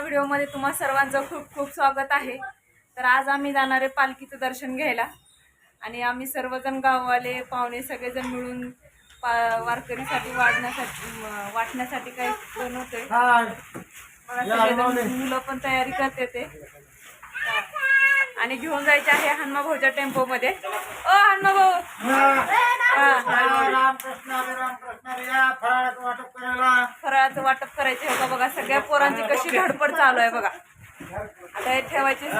व्हिडिओमध्ये तुम्हा सर्वांचं खूप खूप स्वागत आहे. तर आज आम्ही जाणार आहे पालखीचं दर्शन घ्यायला. आणि आम्ही सर्वजण गाववाले पाहुणे सगळेजण मिळून पा वारकरीसाठी वाढण्यासाठी वाटण्यासाठी काही बनवतोय सगळेजण मुलं पण तयारी करते ते. आणि घेऊन जायचे आहे हनुमा भाऊच्या टेम्पोमध्ये. ओ हनुमा भाऊ हा. फराळाचं वाटप करायला. फराळाचं वाटप करायचे होतं बघा सगळ्या पोरांची कशी धडपड चालू आहे बघा. आता हे ठेवायचे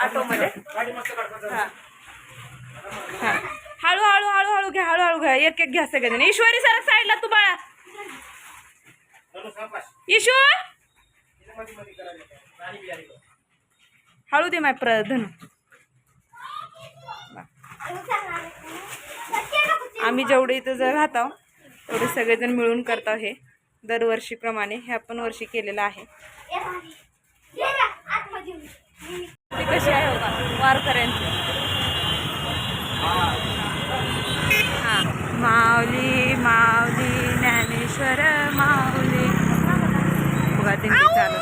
ऑटोमध्ये हा हा. हळू हळू हळू हळू घ्या हळू हळू घ्या. एक एक घ्या सगळ्यांनी ईश्वरी सर साईडला तू बाळा. ईशू! हळू दे माय प्रधन आम्ही जेवढे इथं जर राहतो एवढे सगळेजण मिळून करतो हे दरवर्षीप्रमाणे ह्या पण वर्षी केलेलं आहे. ती कशी आहे हो बघा वारकऱ्यांची? माऊली माऊली ज्ञानेश्वर माऊली. बघा दिंडी चालू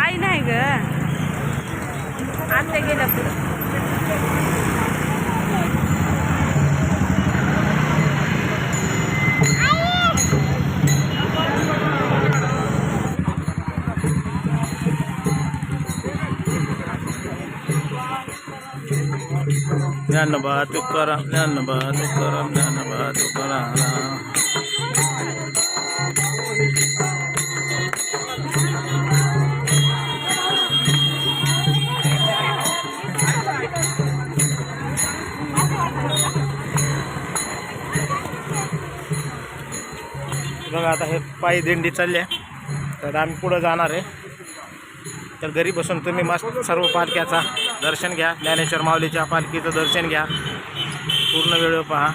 आई नाही ग. आता गेलं पुढं. ज्ञानबा तुकाराम ज्ञानबा तुकाराम ज्ञानबा तुकाराम. बघा आता हे पायी दिंडी चालली आहे. तर आम्ही पुढं जाणार आहे. तर घरी बसून तुम्ही मस्त सर्व पालख्याचा दर्शन घ्या. ज्ञानेश्वर माऊलीच्या पालखीचं दर्शन घ्या. पूर्ण वेळ पहा.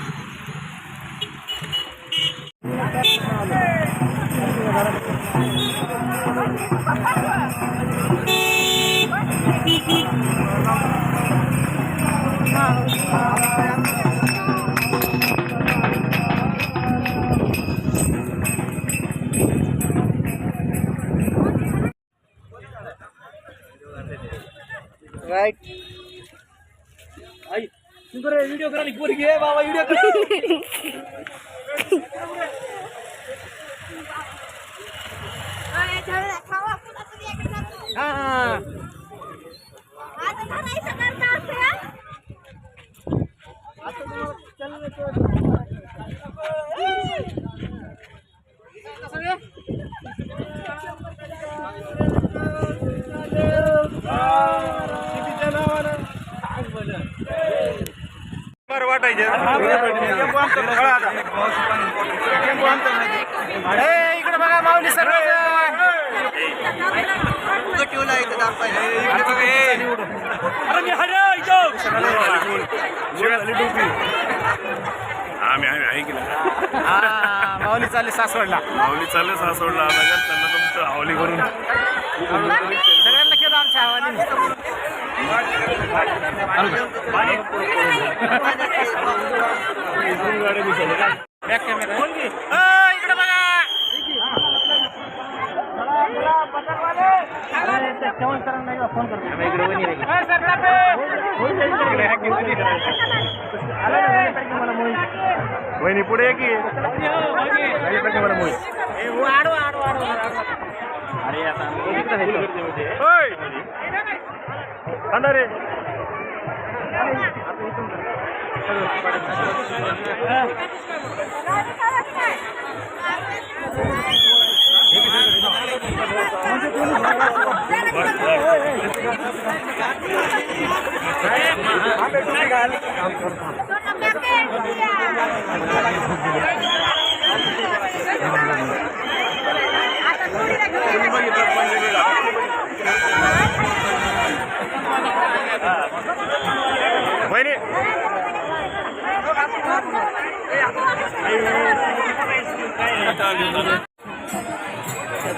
राईट व्हिडिओ करा पोरी घे बाबा व्हिडिओ हा बरं वाटायचे इकडे बघा माऊली सर्व आम्ही आम्ही ऐकलं हा माऊली चालली सासवडला माऊली चालले सासवडला नगर चाललं तुमचं हावली करून सगळ्यांना केलं आमच्या आवानी फोन करतो इकडे वहिनी आहे. वहिनी पुढे की रे वहिनी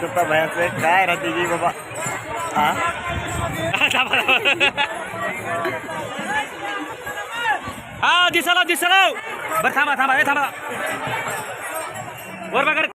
तुपा भयाचं काय राहते जी बाबा हा हा दिसला दिसला बरं थांबा थांबा हे थांबा. वर बघा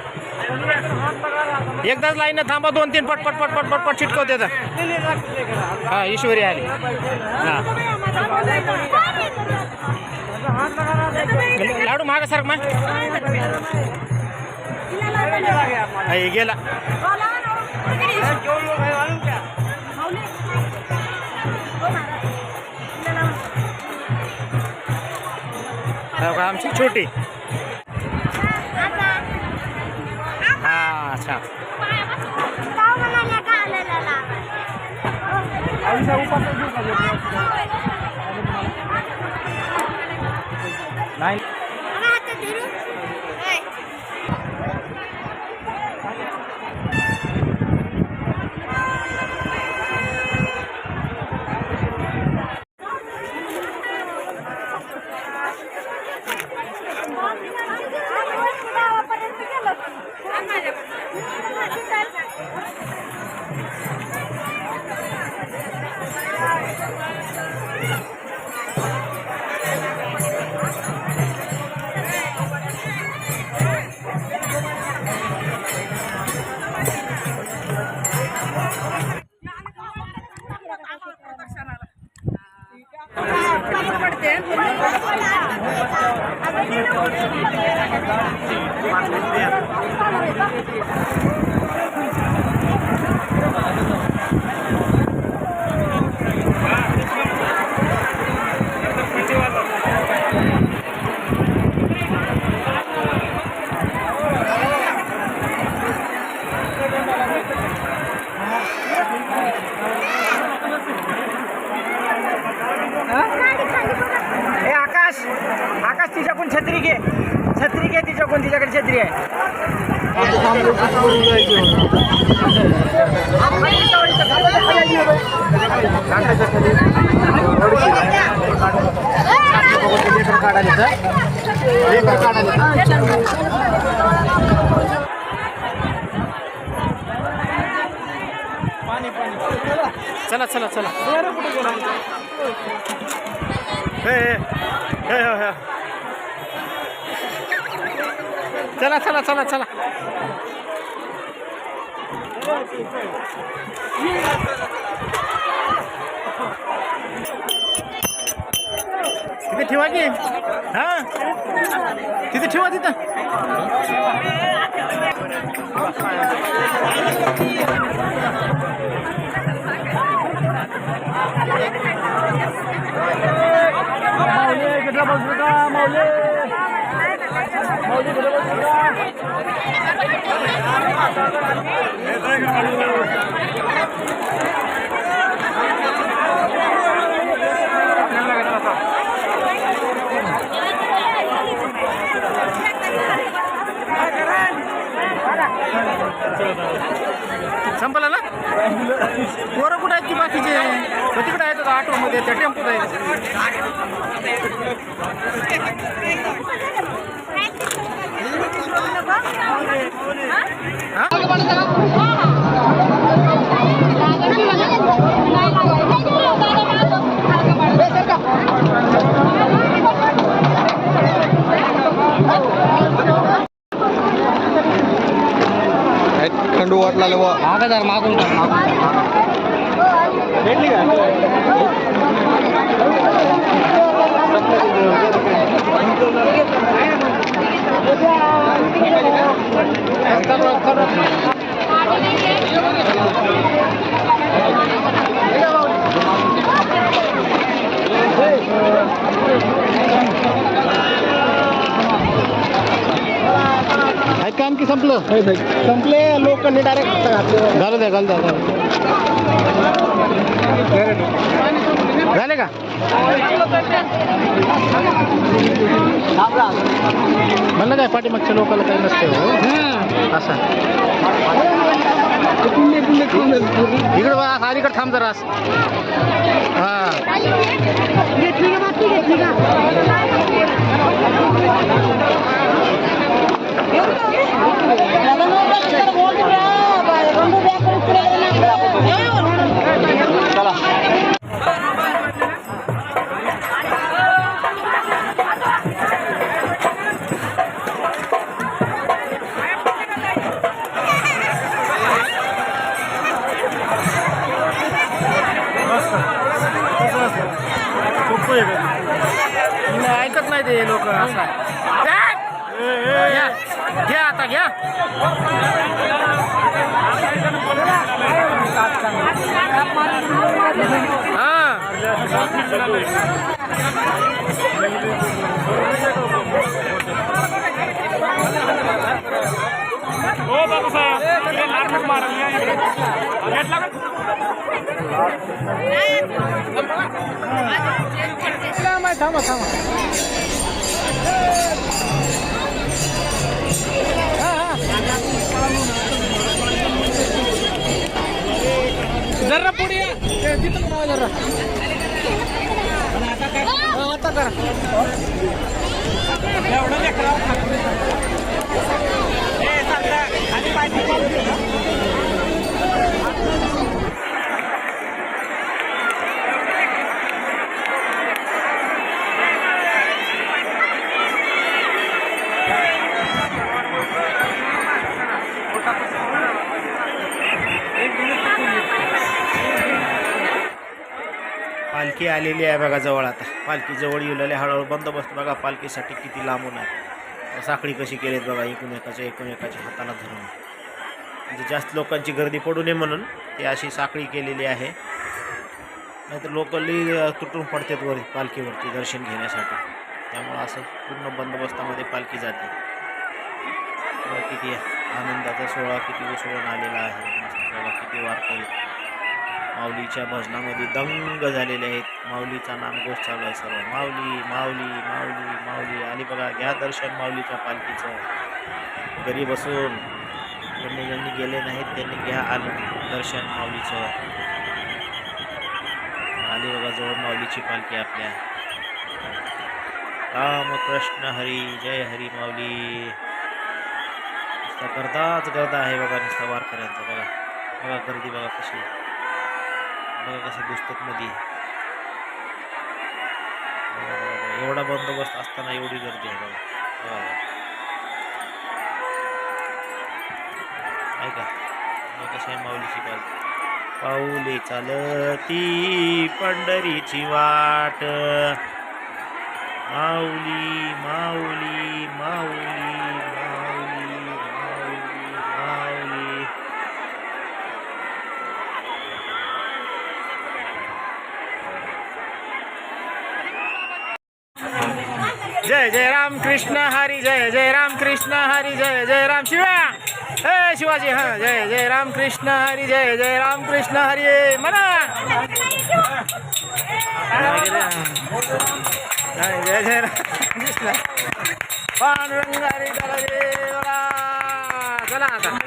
एकदाच लाईन थांबा दोन तीन पट पट पट पट पट पट चिटकव त्याचा हा ईश्वरी आली. लाडू माग सारख मग. गेला. आमची छोटी. नाही. ए तिच्याकडून छत्री घे. छत्री घे तिच्याकडून तिच्याकडे छत्री आहे. चला चला चला. हे, हे, हे, चला चला चला चला. तिथे ठेवा की? हा? तिथे ठेवा तिथं. संपला ना? पोरं कुठं आहेत की बाकीचे? तो तिकडे आहेत ऑटोमध्ये त्या टेम्पोत आहेत. రెండు ఓట్ల లేవో ఆగదారు మాకుంటారు మాకు काम की संपलं संपले लोकांनी डायरेक्ट झालं द्या घाल द्या. झाले का? म्हणलं काय पाठीमागच्या लोकांना काही नसते हो? असं. इकडे बघा अलीकडे थांब जरा. हा. नाही, ऐकत नाही ते लोक असं. आता घ्या थांबा थांबा ते तिथं पण आवा जरा हा, आता करा पालखी आलेली आहे बघा जवळ आता. पालखी जवळ येऊ हळूहळू बंदोबस्त बघा पालखीसाठी किती लांबून आहे. साखळी कशी केलीत बघा एकमेकाच्या एकमेकाच्या हाताला धरून. म्हणजे जास्त लोकांची गर्दी पडू नये म्हणून ती अशी साखळी केलेली आहे. नाहीतर लोकली तुटून पडतात वर पालखीवरती दर्शन घेण्यासाठी. त्यामुळं असं पूर्ण बंदोबस्तामध्ये पालखी जाते. किती आनंदाचा सोहळा किती उसळून आलेला आहे. मस्त किती वारकरी. माऊलीच्या भजनामध्ये दंग झालेले आहेत. माऊलीचा नामघोष चालू आहे सर्व. माऊली माऊली माऊली माऊली. आणि बघा घ्या दर्शन माऊलीच्या पालखीचं. घरी बसून ज्यांनी ज्यांनी गेले नाहीत त्यांनी घ्या आलं दर्शन माऊलीचं. आली बघा जवळ माऊलीची पालखी आपल्या. राम कृष्ण हरी जय हरी माऊली. नुसता गर्दाच गर्दा आहे बघा नुसता वारकऱ्यांचा. बघा बघा गर्दी बघा कशी. आहे. बघा कसं पुस्तकमध्ये एवढा बंदोबस्त असताना एवढी गर्दी आहे बघा. ऐका. बघा कशी माऊलीची पालखी पाऊले चालती पंढरीची वाट. माऊली माऊली माऊली. जय जय राम कृष्ण हरी जय जय राम कृष्ण हरी जय जय राम शिवा! हे शिवाजी हा जय जय राम कृष्ण हरी जय जय राम कृष्ण हरी म्हणा जय जय जय राम कृष्ण। पांडुरंग हरी चला चला आता.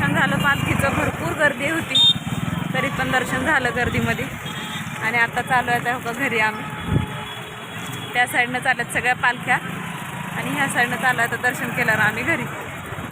दर्शन झालं पालखीचं भरपूर गर्दी होती. तरी पण दर्शन झालं गर्दीमध्ये. आणि आता चालू आहे त्या हो घरी आम्ही. त्या साईडनं चालत सगळ्या पालख्या. आणि ह्या साईडनं चालू आहे तर दर्शन केल्यावर आम्ही घरी.